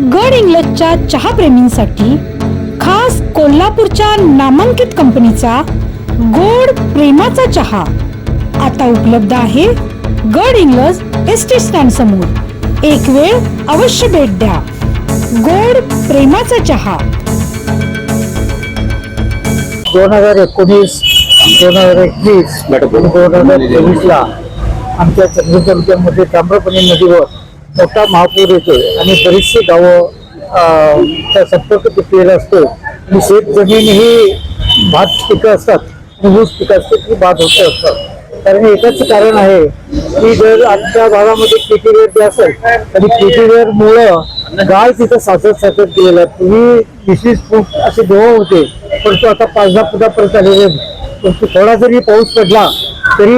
गड इंग्लजच्या चहाप्रेमींसाठी खास कोल्हापूरच्या नामांकित कंपनीचा गोड प्रेमाचा चहा आता उपलब्ध आहे गड इंग्लज एस टी स्टँड समोर. एक वेळ अवश्य भेट द्या. गोड प्रेमाचा चहा. दोन हजार एकोणीस दोन हजार एकवीस दोन हजार तेवीसला आमच्या चंद्रपूर तालुक्यामध्ये ताम्रपणी नदीवर मोठा महापूर येतो आणि बरीचशी गावं त्या संपर्क तुटलेला असतो. आणि शेत जमीन ही भात पिकं असतात. आणि ऊस पिकं असतात ती भात होत असतात. कारण एकच कारण आहे की जर आमच्या भागामध्ये पीटीवेर जे असेल आणि पीटीवेर मुळं गाळ तिथं साचत साचत गेलेला आहे पूर्वी विशेष फूट असे दोह होते परंतु आता पाच दहा फुटापर्यंत आलेले परंतु थोडा जरी पाऊस पडला तरी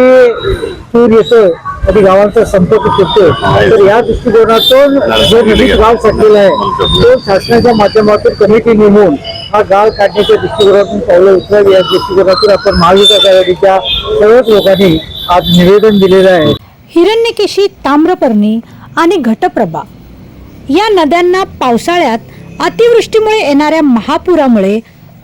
पूर येतं आणि गावांचा संपर्क तुटतो तर या दृष्टिकोनातून जो नदीत गाव साठलेला आहे तो शासनाच्या माध्यमातून कमिटी नेमून हा गाळ काढण्याच्या दृष्टिकोनातून पावलं उचलावी. या दृष्टिकोनातून आपण महाविकास आघाडीच्या सर्वच लोकांनी आज निवेदन दिलेलं आहे. हिरण्यकेशी ताम्रपर्णी आणि घटप्रभा. या नद्यांना पावसाळ्यात अतिवृष्टीमुळे येणाऱ्या महापुरामुळे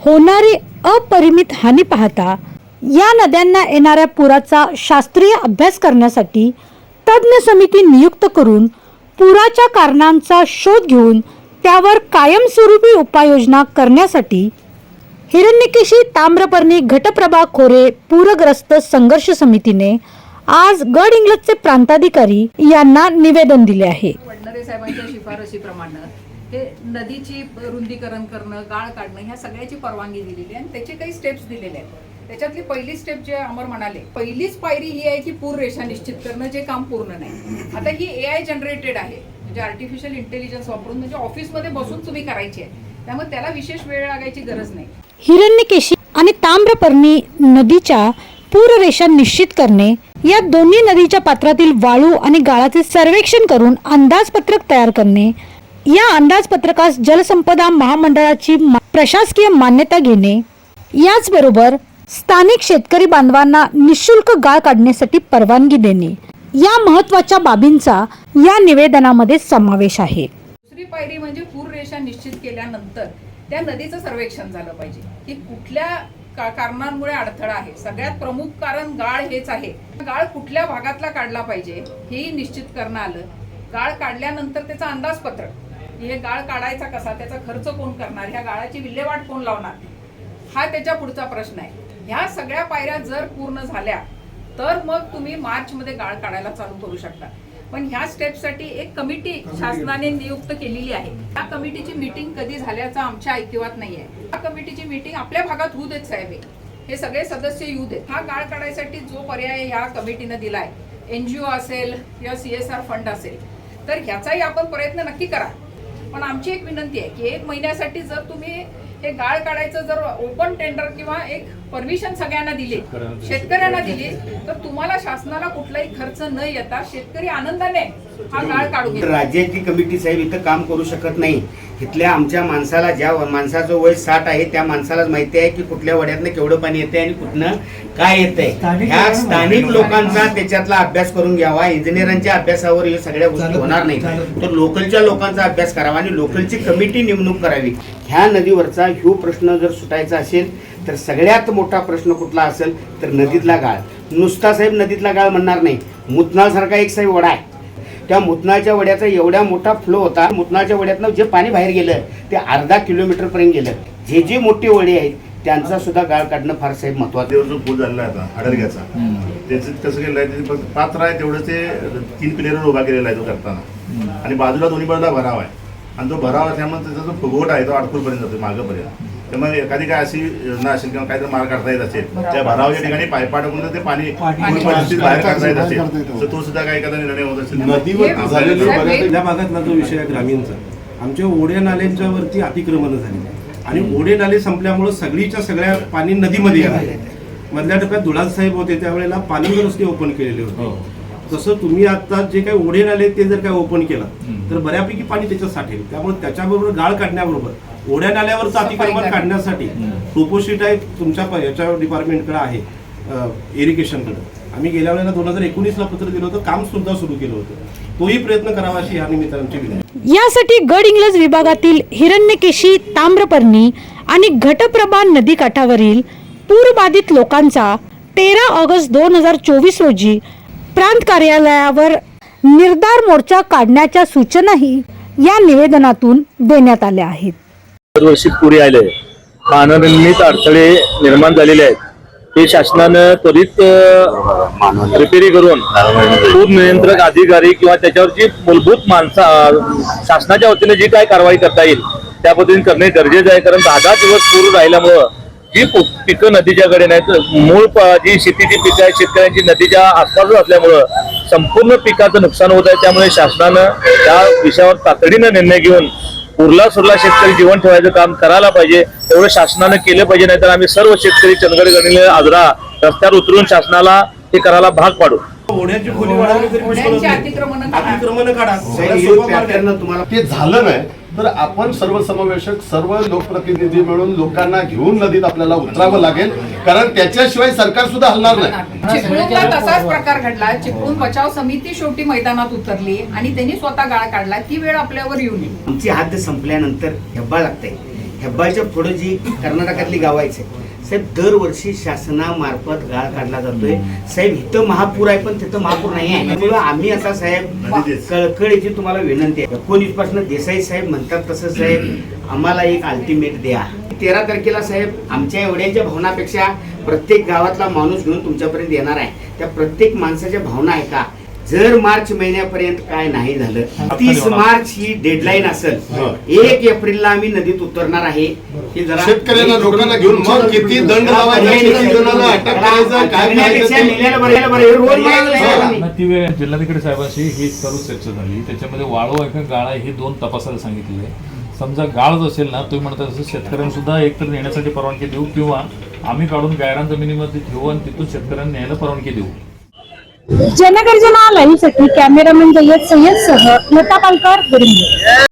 होणारी अपरिमित हानी पाहता या नद्यांना येणाऱ्या पुराचा शास्त्रीय अभ्यास करण्यासाठी तज्ज्ञ समिती नियुक्त करून पुराच्या कारणांचा शोध घेऊन त्यावर कायमस्वरूपी उपाययोजना करण्यासाठी हिरण्यकेशी ताम्रपर्णी घटप्रभा खोरे पूरग्रस्त संघर्ष समितीने आज गड इंग्लजचे प्रांताधिकारी यांना निवेदन दिले आहे. वडनरे साहेबांच्या शिफारशीप्रमाणे हे नदीची रुंदीकरण करणं गाळ काढणं ह्या सगळ्याची परवानगी दिलेली आहे आणि त्याचे काही स्टेप्स दिलेले आहेत. त्याच्यातली पहिली स्टेप जे अमर म्हणाले पहिलीच पायरी ही आहे की पूर रेषा निश्चित करणं जे काम पूर्ण नाही. आता ही ए आय जनरेटेड आहे. म्हणजे आर्टिफिशियल इंटेलिजन्स वापरून म्हणजे ऑफिसमध्ये बसून तुम्ही करायची आहे. त्यामुळे त्याला विशेष वेळ लागायची गरज नाही. हिरण्यकेशी आणि ताम्रपर्णी नदीच्या पूररेषा निश्चित करणे या दोन्ही नदीच्या पात्रातील वाळू आणि गाळाचे सर्वेक्षण करून अंदाजपत्रक तयार करणे या अंदाजपत्रकास जलसंपदा महामंडळाची प्रशासकीय मान्यता घेणे याचबरोबर स्थानिक शेतकरी बांधवांना निशुल्क गाळ काढण्यासाठी परवानगी देणे. या महत्त्वाच्या बाबींचा या निवेदनामध्ये समावेश आहे. दुसरी पायरी म्हणजे पूर रेषा निश्चित केल्यानंतर त्या नदीचं सर्वेक्षण झालं पाहिजे. की कुठल्या कारणांमुळे अडथळा आहे. सगळ्यात प्रमुख कारण गाळ हेच आहे. गाळ कुठल्या भागातला काढला पाहिजे हेही निश्चित करणं आलं. गाळ काढल्यानंतर त्याचा अंदाजपत्रक. हे गाळ काढायचा कसा त्याचा खर्च कोण करणार ह्या गाळाची विल्हेवाट कोण लावणार? हा त्याच्या पुढचा प्रश्न आहे. ह्या सगळ्या पायऱ्या जर पूर्ण झाल्या तर मग तुम्ही मार्च मध्ये गाळ काढायला चालू करू शकता. पण ह्या स्टेपसाठी एक कमिटी शासनाने नियुक्त केलेली आहे. त्या कमिटीची मीटिंग कधी झाल्याचं आमच्या ऐकिवात नाहीये. या कमिटीची मीटिंग आपल्या भागात होऊ देत साहेब. हे. हे सगळे सदस्य येऊ देत. हा गाळ काढायसाठी जो पर्याय ह्या कमिटीनं दिलाय एनजीओ असेल किंवा सीएसआर फंड असेल तर ह्याचाही आपण प्रयत्न नक्की करा. पण आमची एक विनंती आहे की एक महिन्यासाठी जर तुम्ही हे गाळ काढायचं जर ओपन टेंडर किंवा एक परमिशन सगळ्यांना दिली. शेतकऱ्यांना दिली. तर तुम्हाला शासनाला कुठलाही खर्च न येता शेतकरी आनंदाने हा गाळ काढू राज्याची कमिटी साहेब इथं काम करू शकत नाही. इथल्या आमच्या माणसाला ज्या माणसाचं वय साठ आहे त्या माणसालाच माहिती आहे की कुठल्या वड्यातनं केवढं पाणी येते आणि कुठनं काय येतंय. ह्या स्थानिक लोकांचा त्याच्यातला अभ्यास करून घ्यावा. इंजिनियरांच्या अभ्यासावर हे सगळ्या गोष्टी होणार नाही. तर लोकलच्या लोकांचा अभ्यास करावा आणि लोकलची कमिटी नेमणूक करावी. ह्या नदीवरचा ह्यो प्रश्न जर सुटायचा असेल तर सगळ्यात मोठा प्रश्न कुठला असेल तर नदीतला गाळ. नुसता साहेब नदीतला गाळ म्हणणार नाही. मुतनाळसारखा एक साहेब वडा आहे. त्या मुतनाळच्या वड्याचा एवढा मोठा फ्लो होता मुतनाळच्या वड्यातनं जे पाणी बाहेर गेलं ते अर्धा किलोमीटर पर्यंत गेलं. जे जे मोठे वडे आहेत त्यांचा सुद्धा गाळ काढणं फार साहेब महत्वाचं जो पूल झालेला आता हडरग्याचा त्याचं कसं केलं आहे फक्त पात्र आहे तेवढं ते तीन प्लेअर उभा केलेला आहे तो करताना. आणि बाजूला दोन्ही बाजूला भराव आहे. आणि तो भराव त्यामुळे त्याचा जो फुगवट आहे तो अडकूरपर्यंत जातो मागंपर्यंत. त्यामुळे एखादी काय अशी योजना असेल किंवा काहीतरी मार्ग काढता येत असेल त्या भरावाच्या ठिकाणी पायपा टाकून ते पाणी पूर्ण परिस्थितीत बाहेर काढता येत असेल. तर तो सुद्धा काही एखादा निर्णय होत असेल. नदीवर हे- हे- भागातला जो विषय आहे ग्रामीणचा. आमच्या ओढे नाल्यांच्या वरती अतिक्रमण झाली. आणि ओढे नाले संपल्यामुळे सगळीच्या सगळ्या पाणी नदीमध्ये आले मधल्या टप्प्यात धुळाज साहेब होते त्यावेळेला पाणी रस्ते ओपन केलेले होते. तसं तुम्ही आता जे काही ओढे नाले ते जर काय ओपन केलं तर बऱ्यापैकी पाणी त्याच्यात साठेल. त्यामुळे त्याच्याबरोबर गाळ काढण्याबरोबर ओढ्या नाल्यावरचं अतिक्रमण काढण्यासाठी टोपोशीट आहे तुमच्या याच्या डिपार्टमेंटकडे आहे इरिगेशनकडे आम्ही गेल्या वेळेला दोन हजार एकोणीसला पत्र दिलं होतं काम सुद्धा सुरू केलं होतं. तोही प्रयत्न करावा अशी या निमित्ताने आमची विनंती. यासाठी गड इंग्लज विभागातील हिरण्यकेशी ताम्रपर्णी आणि घटप्रभा नदीकाठावरील पूरबाधित लोकांचा तेरा ऑगस्ट दोन हजार चोवीस रोजी प्रांत कार्यालयावर निर्धार मोर्चा काढण्याच्या सूचनाही या निवेदनातून देण्यात आल्या आहेत. दरवर्षी पुढे आले. मानवनिर्मित अडथळे निर्माण झालेले आहेत. ते शासनानं त्वरित रिपेरी करून पूर नियंत्रक अधिकारी किंवा त्याच्यावर जी मूलभूत माणसा शासनाच्या वतीने जी काय कारवाई करता येईल त्या पद्धतीने करणे गरजेचं आहे. कारण दहा दहा दिवस पूर राहिल्यामुळं जी पिकं नदीच्या कडे नाहीत मूळ जी शेतीची पिकं आहेत शेतकऱ्यांची नदीच्या आसपासच असल्यामुळं संपूर्ण पिकाचं नुकसान होत आहे. त्यामुळे शासनानं त्या विषयावर तातडीनं निर्णय घेऊन उरला सुरला शेतकरी जीवन ठेवायचं काम करायला पाहिजे. एवढं शासनानं केलं पाहिजे नाहीतर आम्ही सर्व शेतकरी चंदगड गणिले आजरा रस्त्यावर उतरून शासनाला हे करायला भाग पाडू. तरी नाही. ते झालं नाही. तर आपण सर्वसमावेशक सर्व लोकप्रतिनिधी मिळून लोकांना घेऊन नदीत आपल्याला उतरावं लागेल. कारण त्याच्याशिवाय सरकार सुद्धा हलणार नाही. चिपळूणला तसाच प्रकार घडला. चिपळूण बचाव समिती शेवटी मैदानात उतरली आणि त्यांनी स्वतः गाळ काढला. ती वेळ आपल्यावर येऊ नये. आमची हद्द संपल्यानंतर हेब्बाळ लागते हेब्बाळच्या पुढे जी कर्नाटकातली गाव आहेत साहेब दरवर्षी शासनामार्फत गाळ काढला जातोय. साहेब इथं महापूर आहे पण तिथं महापूर नाही आहे. त्यामुळे आम्ही आता साहेब कळकळीची तुम्हाला विनंती आहे. एकोणीसपासून देसाई साहेब म्हणतात तसं साहेब आम्हाला एक अल्टिमेट द्या. तेरा तारखेला साहेब आमच्या एवढ्यांच्या भावनापेक्षा प्रत्येक गावातला माणूस घेऊन तुमच्यापर्यंत येणार आहे. त्या प्रत्येक माणसाच्या भावना आहे का? जर मार्च महिन्यापर्यंत काय नाही झालं तीस मार्च ही डेडलाईन असेल एक एप्रिलला आम्ही नदीत उतरणार आहे. हे जरा शेतकऱ्यांना लोकांना घेऊन मग किती दंड जिल्हाधिकारी साहेबांशी ही चालू चर्चा झाली. त्याच्यामध्ये वाळू आहे का गाळ आहे ही दोन तपासायला सांगितलेले आहे समजा गाळच असेल ना तुम्ही म्हणता तसं शेतकऱ्यांना सुद्धा एकतर नेण्यासाठी परवानगी देऊ किंवा आम्ही काढून गायरान जमिनीमध्ये ठेवू आणि तिथून शेतकऱ्यांना न्यायला परवानगी देऊ. जनगर्जना लाईव्हसाठी कॅमेरामॅन जय्यद सय्यद सह लता पालकर